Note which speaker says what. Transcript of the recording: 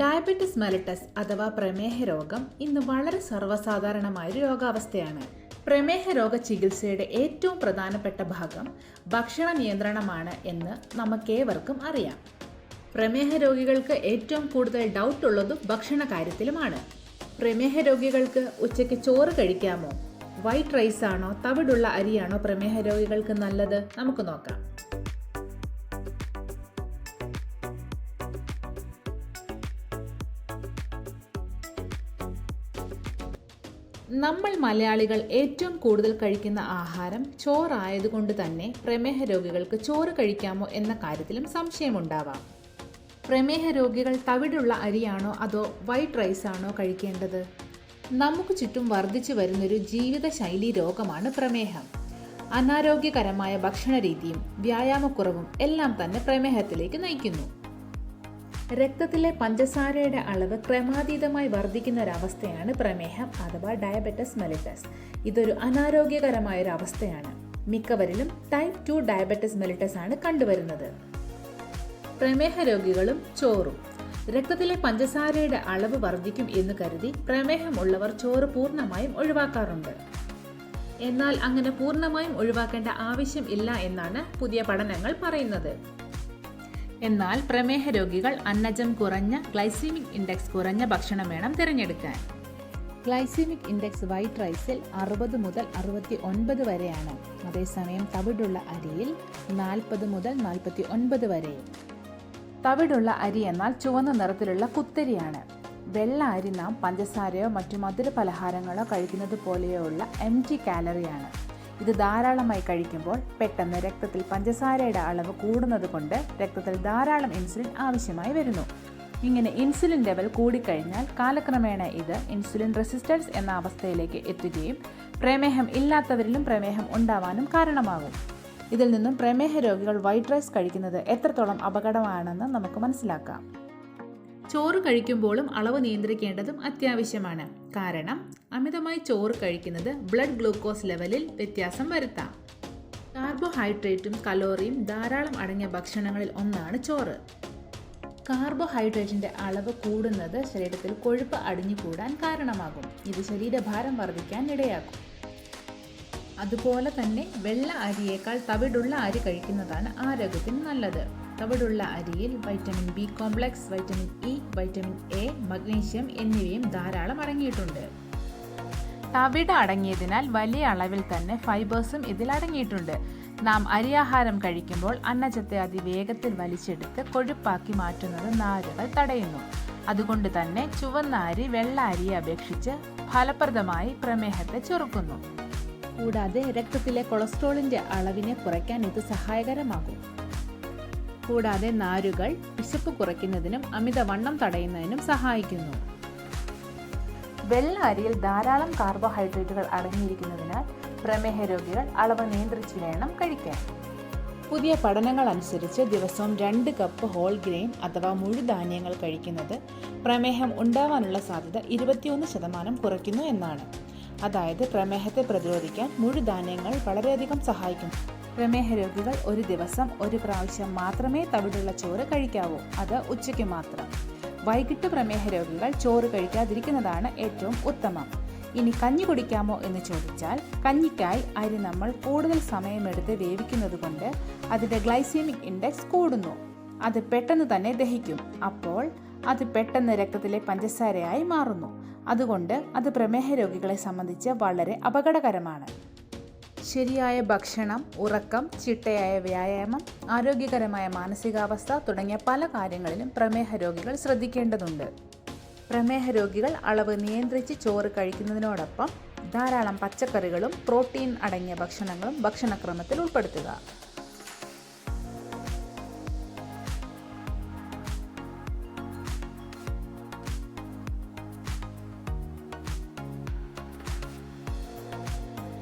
Speaker 1: Diabetes mellitus അഥവാ പ്രമേഹ രോഗം ഇന്ന് വളരെ സർവസാധാരണമായ ഒരു രോഗാവസ്ഥയാണ്. പ്രമേഹ രോഗ ചികിത്സയുടെ ഏറ്റവും പ്രധാനപ്പെട്ട ഭാഗം ഭക്ഷണ നിയന്ത്രണമാണ് എന്ന് നമുക്കേവർക്കും അറിയാം. പ്രമേഹ രോഗികൾക്ക് ഏറ്റവും കൂടുതൽ ഡൗട്ട് ഉള്ളതും ഭക്ഷണ കാര്യത്തിലുമാണ്. പ്രമേഹ രോഗികൾക്ക് ഉച്ചയ്ക്ക് ചോറ് കഴിക്കാമോ? വൈറ്റ് റൈസ് ആണോ? തവിടുള്ള അരിയാണോ പ്രമേഹ രോഗികൾക്ക് നല്ലത്? നമുക്ക് നോക്കാം. നമ്മൾ മലയാളികൾ ഏറ്റവും കൂടുതൽ കഴിക്കുന്ന ആഹാരം ചോറായതുകൊണ്ട് തന്നെ പ്രമേഹ രോഗികൾക്ക് ചോറ് കഴിക്കാമോ എന്ന കാര്യത്തിലും സംശയമുണ്ടാവാം. പ്രമേഹ രോഗികൾ തവിടുള്ള അരിയാണോ അതോ വൈറ്റ് റൈസ് ആണോ കഴിക്കേണ്ടത്? നമുക്ക് ചുറ്റും വർദ്ധിച്ചു വരുന്നൊരു ജീവിതശൈലി രോഗമാണ് പ്രമേഹം. അനാരോഗ്യകരമായ ഭക്ഷണ രീതിയും വ്യായാമക്കുറവും എല്ലാം തന്നെ പ്രമേഹത്തിലേക്ക് നയിക്കുന്നു. രക്തത്തിലെ പഞ്ചസാരയുടെ അളവ് ക്രമാതീതമായി വർദ്ധിക്കുന്ന ഒരവസ്ഥയാണ് പ്രമേഹം അഥവാ ഡയബറ്റസ് മെലിറ്റസ് ഇതൊരു അനാരോഗ്യകരമായ ഒരു അവസ്ഥയാണ് മിക്കവരിലും ടൈപ്പ് ടു ഡയബറ്റസ് മെലിറ്റസ് ആണ് കണ്ടുവരുന്നത്. പ്രമേഹ രോഗികളും ചോറും. രക്തത്തിലെ പഞ്ചസാരയുടെ അളവ് വർദ്ധിക്കും എന്ന് കരുതി പ്രമേഹമുള്ളവർ ചോറ് പൂർണമായും ഒഴിവാക്കാറുണ്ട്. എന്നാൽ അങ്ങനെ പൂർണമായും ഒഴിവാക്കേണ്ട ആവശ്യം ഇല്ല എന്നാണ് പുതിയ പഠനങ്ങൾ പറയുന്നത്. എന്നാൽ പ്രമേഹ രോഗികൾ അന്നജം കുറഞ്ഞ ഗ്ലൈസീമിക് ഇൻഡെക്സ് കുറഞ്ഞ ഭക്ഷണം വേണം തിരഞ്ഞെടുക്കാൻ. ഗ്ലൈസീമിക് ഇൻഡെക്സ് വൈറ്റ് റൈസിൽ അറുപത് മുതൽ അറുപത്തി ഒൻപത് വരെയാണ്. അതേസമയം തവിടുള്ള അരിയിൽ നാൽപ്പത് മുതൽ നാൽപ്പത്തി ഒൻപത് വരെയും തവിടുള്ള അരി എന്നാൽ ചുവന്ന നിറത്തിലുള്ള കുത്തരിയാണ്. വെള്ള അരി നാം പഞ്ചസാരയോ മറ്റു മധുര പലഹാരങ്ങളോ കഴിക്കുന്നത് പോലെയോ ഉള്ള എം ടി കാലറിയാണ് ഇത് ധാരാളമായി കഴിക്കുമ്പോൾ പെട്ടെന്ന് രക്തത്തിൽ പഞ്ചസാരയുടെ അളവ് കൂടുന്നത് കൊണ്ട് രക്തത്തിൽ ധാരാളം ഇൻസുലിൻ ആവശ്യമായി വരുന്നു. ഇങ്ങനെ ഇൻസുലിൻ ലെവൽ കൂടിക്കഴിഞ്ഞാൽ കാലക്രമേണ ഇത് ഇൻസുലിൻ റെസിസ്റ്റൻസ് എന്ന അവസ്ഥയിലേക്ക് എത്തുകയും പ്രമേഹം ഇല്ലാത്തവരിലും പ്രമേഹം ഉണ്ടാവാനും കാരണമാകും. ഇതിൽ നിന്നും പ്രമേഹ രോഗികൾ വൈറ്റ് റൈസ് കഴിക്കുന്നത് എത്രത്തോളം അപകടമാണെന്ന് നമുക്ക് മനസ്സിലാക്കാം. ചോറ് കഴിക്കുമ്പോഴും അളവ് നിയന്ത്രിക്കേണ്ടതും അത്യാവശ്യമാണ്. കാരണം അമിതമായി ചോറ് കഴിക്കുന്നത് ബ്ലഡ് ഗ്ലൂക്കോസ് ലെവലിൽ വ്യത്യാസം വരുത്താം. കാർബോഹൈഡ്രേറ്റും കലോറിയും ധാരാളം അടങ്ങിയ ഭക്ഷണങ്ങളിൽ ഒന്നാണ് ചോറ്. കാർബോഹൈഡ്രേറ്റിന്റെ അളവ് കൂടുന്നത് ശരീരത്തിൽ കൊഴുപ്പ് അടിഞ്ഞുകൂടാൻ കാരണമാകും. ഇത് ശരീരഭാരം വർദ്ധിക്കാൻ ഇടയാക്കും. അതുപോലെ തന്നെ വെള്ള അരിയേക്കാൾ തവിടുള്ള അരി കഴിക്കുന്നതാണ് ആരോഗ്യത്തിന് നല്ലത്. തവിടുള്ള അരിയിൽ vitamin B complex vitamin E vitamin A magnesium എന്നിവയും ധാരാളം അടങ്ങിയിട്ടുണ്ട്. തവിട അടങ്ങിയതിനാൽ വലിയ അളവിൽ തന്നെ ഫൈബേഴ്സും ഇതിൽ അടങ്ങിയിട്ടുണ്ട്. നാം അരിയാഹാരം കഴിക്കുമ്പോൾ അന്നജത്തെ അതിവേഗത്തിൽ വലിച്ചെടുത്ത് കൊഴുപ്പാക്കി മാറ്റുന്നത് നാരുകൾ തടയുന്നു. അതുകൊണ്ട് തന്നെ ചുവന്ന അരി വെള്ള അരിയെ അപേക്ഷിച്ച് ഫലപ്രദമായി പ്രമേഹത്തെ ചെറുക്കുന്നു. കൂടാതെ രക്തത്തിലെ കൊളസ്ട്രോളിന്റെ അളവിനെ കുറയ്ക്കാൻ ഇത് സഹായകരമാകും. കൂടാതെ നാരുകൾ വിശപ്പ് കുറയ്ക്കുന്നതിനും അമിതവണ്ണം തടയുന്നതിനും സഹായിക്കുന്നു. വെള്ള അരിയിൽ ധാരാളം കാർബോഹൈഡ്രേറ്റുകൾ അടങ്ങിയിരിക്കുന്നതിനാൽ പ്രമേഹ രോഗികൾ അളവ് നിയന്ത്രിച്ച് വേണം കഴിക്കാൻ. പുതിയ പഠനങ്ങൾ അനുസരിച്ച് ദിവസവും രണ്ട് കപ്പ് ഹോൾ ഗ്രെയിൻ അഥവാ മുഴുധാന്യങ്ങൾ കഴിക്കുന്നത് പ്രമേഹം ഉണ്ടാവാനുള്ള സാധ്യത ഇരുപത്തിയൊന്ന് ശതമാനം കുറയ്ക്കുന്നു എന്നാണ്. അതായത് പ്രമേഹത്തെ പ്രതിരോധിക്കാൻ മുഴുധാന്യങ്ങൾ വളരെയധികം സഹായിക്കും പ്രമേഹ രോഗികൾ ഒരു ദിവസം ഒരു പ്രാവശ്യം മാത്രമേ തവിടുള്ള ചോറ് കഴിക്കാവൂ. അത് ഉച്ചയ്ക്ക് മാത്രം. വൈകിട്ട് പ്രമേഹ രോഗികൾ ചോറ് കഴിക്കാതിരിക്കുന്നതാണ് ഏറ്റവും ഉത്തമം. ഇനി കഞ്ഞി കുടിക്കാമോ എന്ന് ചോദിച്ചാൽ കഞ്ഞിക്കായി അരി നമ്മൾ കൂടുതൽ സമയമെടുത്ത് വേവിക്കുന്നത് കൊണ്ട് അതിന്റെ ഗ്ലൈസീമിക് ഇൻഡെക്സ് കൂടുന്നു. അത് പെട്ടെന്ന് തന്നെ ദഹിക്കും. അപ്പോൾ അത് പെട്ടെന്ന് രക്തത്തിലെ പഞ്ചസാരയായി മാറുന്നു. അതുകൊണ്ട് അത് പ്രമേഹ രോഗികളെ സംബന്ധിച്ച് വളരെ അപകടകരമാണ്. ശരിയായ ഭക്ഷണം ഉറക്കം ചിട്ടയായ വ്യായാമം ആരോഗ്യകരമായ മാനസികാവസ്ഥ തുടങ്ങിയ പല കാര്യങ്ങളിലും പ്രമേഹ രോഗികൾ ശ്രദ്ധിക്കേണ്ടതുണ്ട്. പ്രമേഹ രോഗികൾ അളവ് നിയന്ത്രിച്ച് ചോറ് കഴിക്കുന്നതിനോടൊപ്പം ധാരാളം പച്ചക്കറികളും പ്രോട്ടീൻ അടങ്ങിയ ഭക്ഷണങ്ങളും ഭക്ഷണക്രമത്തിൽ ഉൾപ്പെടുത്തുക.